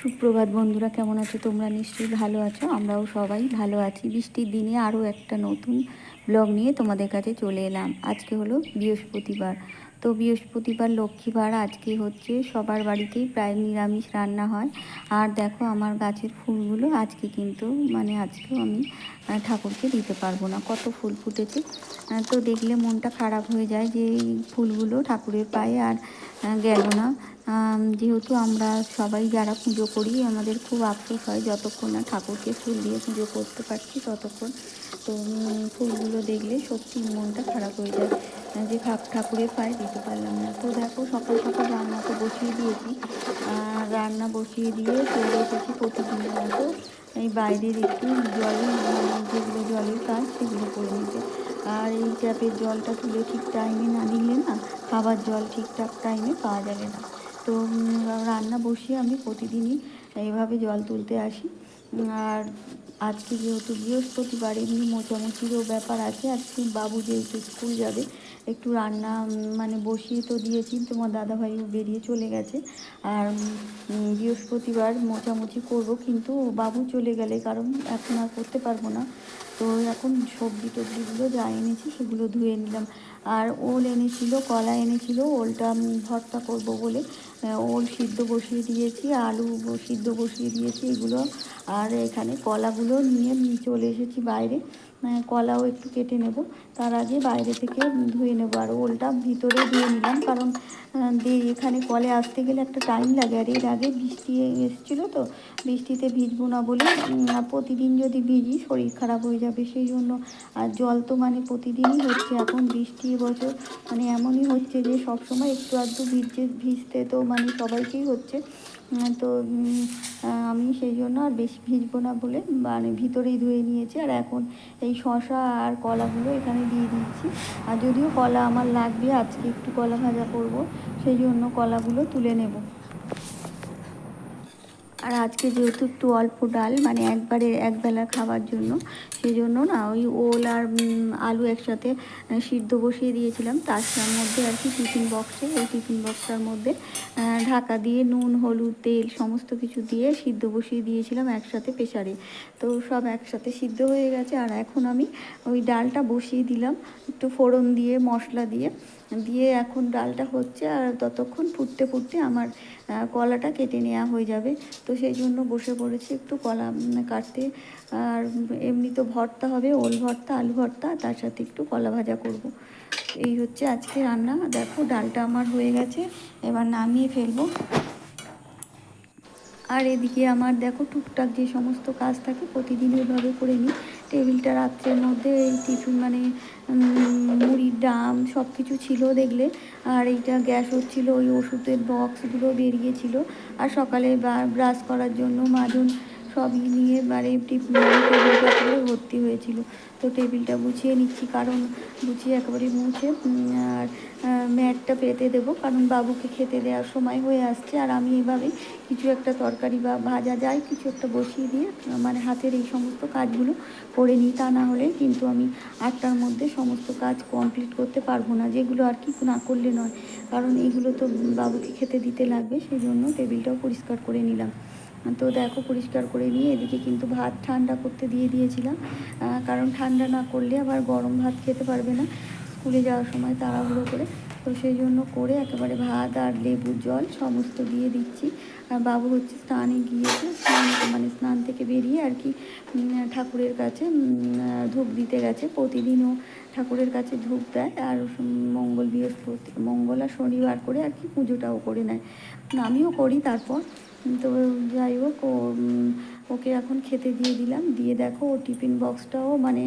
সুপ্রভাত বন্ধুরা, কেমন আছো তোমরা? নিশ্চয়ই ভালো আছো। আমরাও সবাই ভালো আছি। বৃষ্টির দিনে আরও একটা নতুন ব্লগ নিয়ে তোমাদের কাছে চলে এলাম। আজকে হলো বৃহস্পতিবার। তো বৃহস্পতিবার, লক্ষ্মীবার, আজকে হচ্ছে সবার বাড়িতেই প্রায় নিরামিষ রান্না হয়। আর দেখো, আমার গাছের ফুলগুলো আজকে কিন্তু মানে আজকেও আমি ঠাকুরকে দিতে পারব না। কত ফুল ফুটেছে। তো দেখলে মনটা খারাপ হয়ে যায় যে ফুলগুলো ঠাকুরের পায়ে আর গেল না। যেহেতু আমরা সবাই যারা পুজো করি, আমাদের খুব আফসোস হয় যতক্ষণ না ঠাকুরকে ফুল দিয়ে পুজো করতে পারছি ততক্ষণ। তো ফুলগুলো দেখলে সত্যি মনটা খারাপ হয়ে যায়। যে ঠাক- ঠাকুরের পায়ে দিতে পারলাম না। তো দেখো, সকাল সকাল রান্না তো বসিয়ে দিয়েছি। রান্না বসিয়ে দিয়ে চলে এসেছি প্রতিদিনের মতো। এই বাইরের একটু জলের যেগুলো জলের কাজ, সেগুলো করে নিতে। আর এই ট্যাপের জলটা তুলে ঠিক টাইমে না দিলে না, খাবার জল ঠিকঠাক টাইমে পাওয়া যাবে না। তো রান্না বসিয়ে আমি প্রতিদিনই এইভাবে জল তুলতে আসি। আর আজকে যেহেতু বৃহস্পতিবার, এমনি মোচামুচিরও ব্যাপার আছে। আজকে বাবু যেহেতু স্কুল যাবে, একটু রান্না মানে বসিয়ে তো দিয়েছি। তোমার দাদাভাইও বেরিয়ে চলে গেছে। আর বৃহস্পতিবার মোচামুচি করব, কিন্তু বাবু চলে গেলে, কারণ এখন আর করতে পারব না। তো এখন সবজি টবজিগুলো যা এনেছি, সেগুলো ধুয়ে নিলাম। আর ওল এনেছিল, কলা এনেছিল, ওলটা ভর্তা করব বলে ওল সিদ্ধ বসিয়ে দিয়েছি, আলু সিদ্ধ বসিয়ে দিয়েছি, এগুলো। আর এখানে কলাগুলো নিয়ে চলে এসেছি বাইরে। কলাও একটু কেটে নেব। তার আগে বাইরে থেকে ধুয়ে নেব আর ওলটা ভিতরে ধুয়ে নিলাম। কারণ দিয়ে এখানে কলে আসতে গেলে একটা টাইম লাগে। আর এর আগে বৃষ্টি এসেছিল তো, বৃষ্টিতে ভিজবো না বলে প্রতিদিন যদি ভিজি শরীর খারাপ হয়ে যাবে। সেই জন্য, আর জল তো মানে প্রতিদিনই হচ্ছে। এখন বৃষ্টি এবছর মানে এমনই হচ্ছে যে সবসময় একটু আধটু ভিজছে ভিজতে তো মানে সবাইকেই হচ্ছে। তো আমি সেই জন্য আর বেশি ভিজবো না বলে মানে ভিতরেই ধুয়ে নিয়েছি। আর এখন এই শশা আর কলাগুলো এখানে দিয়ে দিচ্ছি আর যদিও কলা আমার লাগবে, আজকে একটু কলা ভাজা করব, সেই জন্য কলাগুলো তুলে নেব। আর আজকে যেহেতু একটু অল্প ডাল মানে একবারে একবেলা খাওয়ার জন্য সেই জন্য না ওই ওল আর আলু একসাথে সিদ্ধ বসিয়ে দিয়েছিলাম। তার মধ্যে আর কি টিফিন বক্সে, ওই টিফিন বক্সটার মধ্যে ঢাকা দিয়ে নুন, হলুদ, তেল সমস্ত কিছু দিয়ে সিদ্ধ বসিয়ে দিয়েছিলাম একসাথে প্রেসারে। তো সব একসাথে সিদ্ধ হয়ে গেছে। আর এখন আমি ওই ডালটা বসিয়ে দিলাম, একটু ফোড়ন দিয়ে, মশলা দিয়ে। দিয়ে এখন ডালটা হচ্ছে আর ততক্ষণ ফুটতে ফুটতে আমার কলাটা কেটে নেওয়া হয়ে যাবে। তো সেই জন্য বসে পড়েছি একটু কলা কাটতে। আর এমনি তো ভর্তা হবে, ওল ভর্তা, আলু ভর্তা, তার সাথে একটু কলা ভাজা করব। এই হচ্ছে আজকে রান্না। দেখো ডালটা আমার হয়ে গেছে, এবার নামিয়ে ফেলব। আর এদিকে আমার দেখো টুকটাক যে সমস্ত কাজ থাকে, প্রতিদিন ওইভাবে করে নিই। টেবিলটা রাত্রের মধ্যে, এই টিফিন মানে মুড়ির ডাম সব কিছু ছিল দেখলে। আর এইটা গ্যাস হচ্ছিল, ওই ওষুধের বক্সগুলো বেরিয়েছিল। আর সকালে ব্রাশ করার জন্য মাজন সবই নিয়ে মানে টেবিলটা ভর্তি হয়েছিল। তো টেবিলটা গুছিয়ে নিচ্ছি, কারণ গুছিয়ে একেবারে মুছে আর ম্যাটটা পেতে দেবো, কারণ বাবুকে খেতে দেওয়ার সময় হয়ে আসছে, আর আমি এভাবেই কিছু একটা তরকারি বা ভাজা যায় কিছু একটা বসিয়ে দিয়ে মানে হাতের এই সমস্ত কাজগুলো করে নিই। তা না হলে কিন্তু আমি আটটার মধ্যে সমস্ত কাজ কমপ্লিট করতে পারব না, যেগুলো আর কি না করলে নয়। কারণ এইগুলো তো বাবুকে খেতে দিতে লাগবে, সেই জন্য টেবিলটাও পরিষ্কার করে নিলাম। তো দেখো পরিষ্কার করে নিয়ে এদিকে কিন্তু ভাত ঠান্ডা করতে দিয়ে দিয়েছিলাম। কারণ ঠান্ডা না করলে আবার গরম ভাত খেতে পারবে না স্কুলে যাওয়ার সময় তাড়াহুড়ো করে। তো সেই জন্য করে একেবারে ভাত আর লেবু জল সমস্ত দিয়ে দিচ্ছি। আর বাবু হচ্ছে স্নানে গিয়েছে, স্নান মানে স্নান থেকে বেরিয়ে আর কি ঠাকুরের কাছে ধূপ দিতে গেছে। প্রতিদিনও ঠাকুরের কাছে ধূপ দেয় আর মঙ্গল বৃহস্পতি, মঙ্গল আর শনিবার করে আর কি পুজোটাও করে নেয়। আমিও করি তারপর। তো যাই হোক ও উম, ওকে এখন খেতে দিয়ে দিলাম। দিয়ে দেখো ও টিফিন বক্সটাও মানে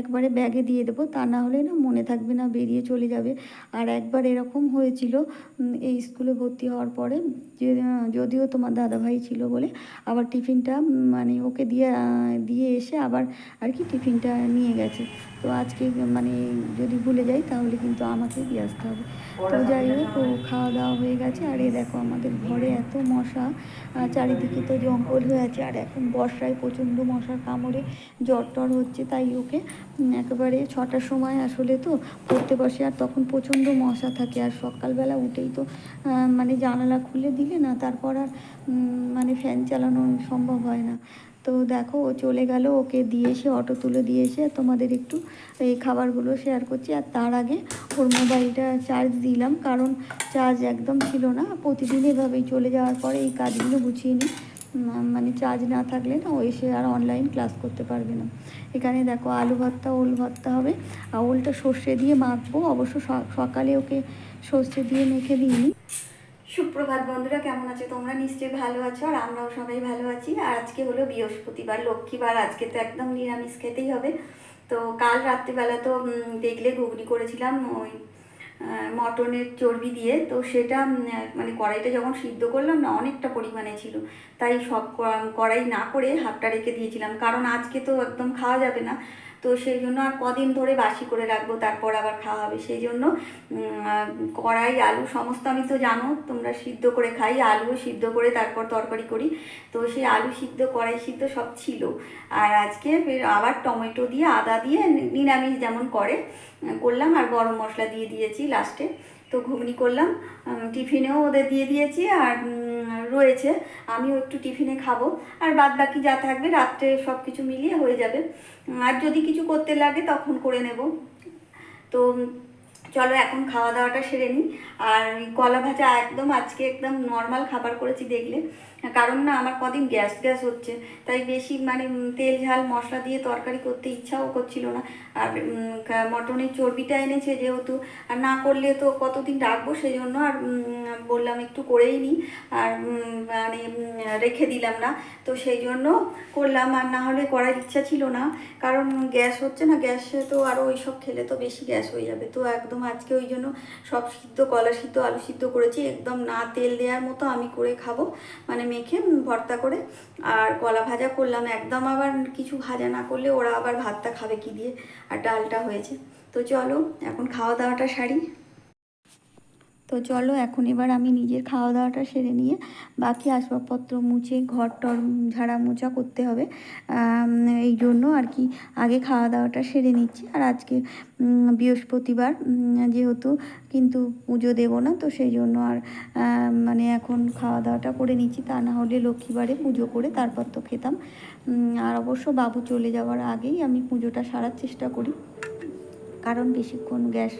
একবারে ব্যাগে দিয়ে দেবো। তা না হলে না মনে থাকবে না, বেরিয়ে চলে যাবে। আর একবার এরকম হয়েছিল এই স্কুলে ভর্তি হওয়ার পরে যে, যদিও তোমার দাদাভাই ছিল বলে, আবার টিফিনটা মানে ওকে দিয়ে দিয়ে এসে আবার আর কি টিফিনটা নিয়ে গেছে। তো আজকে মানে যদি ভুলে যাই, তাহলে কিন্তু আমাকে দিয়ে আসতে হবে। তো যাই হোক, ও খাওয়া দাওয়া হয়ে গেছে। আর এই দেখো, আমাদের ঘরে এত মশা চারিদিকে তো জঙ্গল হয়ে আছে। আর এখন বর্ষায় প্রচণ্ড মশার কামড়ে জ্বর টর হচ্ছে তাই ওকে একেবারে ছটার সময় আসলে তো পড়তে বসে। আর তখন প্রচণ্ড মশা থাকে। আর সকালবেলা উঠেই তো মানে জানালা খুলে দিলে না, তারপর আর মানে ফ্যান চালানো সম্ভব হয় না। তো দেখো, ও চলে গেল ওকে দিয়ে এসে, অটো তুলে দিয়ে এসে তোমাদের একটু এই খাবারগুলো শেয়ার করছি। আর তার আগে ওর মোবাইলটা চার্জ দিলাম, কারণ চার্জ একদম ছিল না। প্রতিদিন এভাবেই চলে যাওয়ার পরে এই কাজগুলো গুছিয়ে নিই। মানে চার্জ না থাকলে না ও এসে আর অনলাইন ক্লাস করতে পারবে না। এখানে দেখো আলু ভর্তা, ওল ভর্তা হবে। আর ওলটা সর্ষে দিয়ে মাখবো। অবশ্য সকালে ওকে সর্ষে দিয়ে মেখে দিইনি। সুপ্রভাত বন্ধুরা, কেমন আছো? তোমরা নিশ্চয়ই ভালো আছো আর আমরাও সবাই ভালো আছি। আর আজকে হলো বৃহস্পতিবার, লক্ষ্মীবার। আজকে তো একদম নিরামিষ খেতেই হবে। তো কাল রাত্রিবেলা তো দেখলে ঘুগনি করেছিলাম, ওই মটনের চর্বি দিয়ে। তো সেটা মানে কড়াইটা যখন সিদ্ধ করলাম না, অনেকটা পরিমাণে ছিল। তাই সব কড়াই না করে হাফটা রেখে দিয়েছিলাম। কারণ আজকে তো একদম খাওয়া যাবে না। তো সেই জন্য আর কদিন ধরে বাসি করে রাখব, তারপর আবার খাওয়া হবে। সেই জন্য কড়াই, আলু সমস্ত আমি তো জানো, তোমরা সিদ্ধ করে খাই। আলু সিদ্ধ করে তারপর তরকারি করি। তো সেই আলু সিদ্ধ, কড়াই সিদ্ধ সব ছিল। আর আজকে আবার টমেটো দিয়ে, আদা দিয়ে নিরামিষ যেমন করে করলাম আর গরম মশলা দিয়ে দিয়েছি লাস্টে তো ঘুগনি করলাম টিফিনেও ওদের দিয়ে দিয়েছি আর রয়েছে। আমিও একটু টিফিনে খাব। আর বাদ বাকি যা থাকবে রাত্রে সব কিছু মিলিয়ে হয়ে যাবে। আর যদি কিছু করতে লাগে তখন করে নেব। তো চলো এখন খাওয়া দাওয়াটা সেরে নিই। আর কলা ভাজা একদম আজকে একদম নর্মাল খাবার করেছি দেখলে। কারণ না আমার কদিন গ্যাস গ্যাস হচ্ছে। তাই বেশি মানে তেল, ঝাল, মশলা দিয়ে তরকারি করতে ইচ্ছাও করছিল না। আর মটনের চর্বিটা এনেছে যেহেতু। আর না করলে তো কতদিন রাখব সেই জন্য আর বললাম একটু করেই নিই। আর মানে রেখে দিলাম না। তো সেই জন্য করলাম। আর না হলে করার ইচ্ছা ছিল না। কারণ গ্যাস হচ্ছে না, গ্যাসে তো আরও ওইসব খেলে তো বেশি গ্যাস হয়ে যাবে। তো একদম আজকে ওই জন্য সব সিদ্ধ, কলা সিদ্ধ, আলু সিদ্ধ করেছি। একদম না তেল দেওয়ার মতো আমি করে খাব। মানে মেখে ভর্তা করে। আর কলা ভাজা করলাম। একদম আবার কিছু ভাজা না করলে ওরা আবার ভাতটা খাবে কি দিয়ে? আর ডালটা হয়েছে। তো চলো, এখন খাওয়া দাওয়াটা সারি। তো চলো, এখন এবার আমি নিজের খাওয়া দাওয়াটা সেরে নিয়ে বাকি আসবাবপত্র মুছে ঘর টর ঝাড়া মোছা করতে হবে। এই জন্য আর কি আগে খাওয়া দাওয়াটা সেরে নিচ্ছি। আর আজকে বৃহস্পতিবার যেহেতু কিন্তু পুজো দেবো না, তো সেই জন্য আর মানে এখন খাওয়া দাওয়াটা করে নিচ্ছি। তা না হলে লক্ষ্মীবারে পুজো করে তারপর তো খেতাম। আর অবশ্য বাবু চলে যাওয়ার আগেই আমি পুজোটা সারার চেষ্টা করি। কারণ বেশিক্ষণ গ্যাস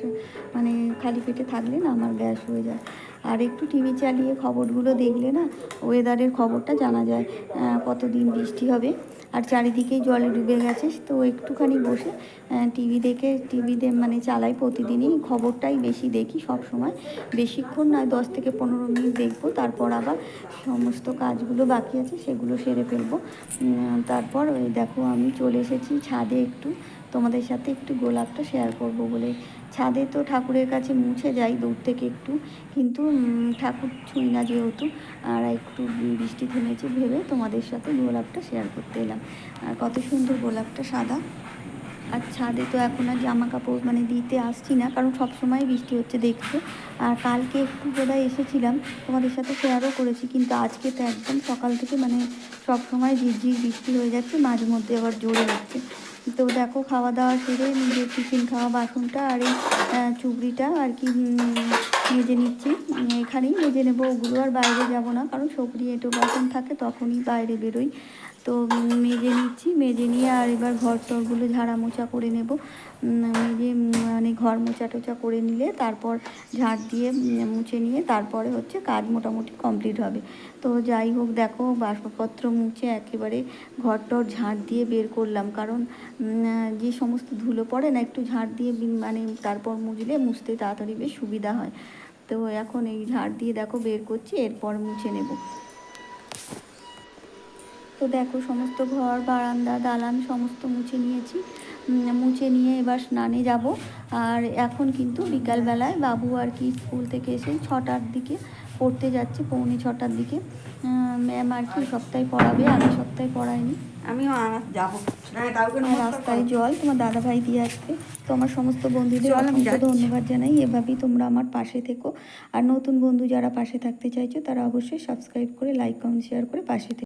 মানে খালি পেটে থাকলে না আমার গ্যাস হয়ে যায়। আর একটু টিভি চালিয়ে খবরগুলো দেখলে না ওয়েদারের খবরটা জানা যায় কতদিন বৃষ্টি হবে। আর চারিদিকেই জলে ডুবে গেছে, তো একটুখানি বসে টিভি দেখে টিভিতে মানে চালাই প্রতিদিনই খবরটাই বেশি দেখি সব সময়। বেশিক্ষণ নয়, দশ থেকে পনেরো মিনিট দেখব, তারপর আবার সমস্ত কাজগুলো বাকি আছে, সেগুলো সেরে ফেলব। তারপর ওই দেখো আমি চলে এসেছি ছাদে একটু। তোমাদের সাথে একটু গোলাপটা শেয়ার করব বলে। ছাদে তো ঠাকুরের কাছে মুছে যাই দূর থেকে একটু, কিন্তু ঠাকুর ছুঁই না যেহেতু, আর একটু বৃষ্টি থেমেছে ভেবে তোমাদের সাথে গোলাপটা শেয়ার করতে এলাম। আর কত সুন্দর গোলাপটা সাদা। আর ছাদে তো এখন আর জামা কাপড় মানে দিতে আসছি না, কারণ সব সময় বৃষ্টি হচ্ছে দেখছ আর কালকে একটু বোধহয় এসেছিলাম, তোমাদের সাথে শেয়ারও করেছি, কিন্তু আজকে তো একদম সকাল থেকে মানে সব সময় ঝিরঝির বৃষ্টি হয়ে যাচ্ছে মাঝে মধ্যে আবার জোরে হচ্ছে। তো দেখো খাওয়া দাওয়া সেরে নিজের টিফিন খাওয়া বাসনটা আর এই চুবড়িটা আর কি মেজে নিচ্ছি। এখানেই মেজে নেব, ওগুলো আর বাইরে যাব না। কারণ সবরি এটো বাসন থাকে, তখনই বাইরে বেরোই। তো মেজে নিচ্ছি, মেজে নিয়ে আর এবার ঘর টরগুলো ঝাড়া মোছা করে নেব। মেজে মানে ঘর মোছা টোচা করে নিলে তারপর ঝাড় দিয়ে মুছে নিয়ে তারপরে হচ্ছে কাজ মোটামুটি কমপ্লিট হবে। তো যাই হোক, দেখো বাসপত্র মুছে একেবারে ঘর টর ঝাড় দিয়ে বের করলাম। কারণ যে সমস্ত ধুলো পড়ে না, একটু ঝাড় দিয়ে মানে তারপর মুছলে মুছতে তাড়াতাড়ি বেশ সুবিধা হয়। তো এখন এই ঝাড় দিয়ে দেখো বের করছি, এরপর মুছে নেব। তো দেখো সমস্ত ঘর বারান্দা দালান সমস্ত মুছে নিয়েছি। মুছে নিয়ে এবার স্নানে যাব। আর এখন কিন্তু বিকালবেলায় বাবু আর কি স্কুল থেকে এসে ছটার দিকে পড়তে যাচ্ছে পৌনে ছটার দিকে। ম্যাম আর কি সপ্তাহে পড়াবে আমি সপ্তাহে পড়াইনি। আমিও আমার যাব। হ্যাঁ রাস্তায় জল তোমার দাদা ভাই দিয়ে আসবে। তো আমার সমস্ত বন্ধুদের অসংখ্য ধন্যবাদ জানাই। এভাবেই তোমরা আমার পাশে থেকো। আর নতুন বন্ধু যারা পাশে থাকতে চাইছো তারা অবশ্যই সাবস্ক্রাইব করে লাইক কমেন্ট শেয়ার করে পাশে থেকো।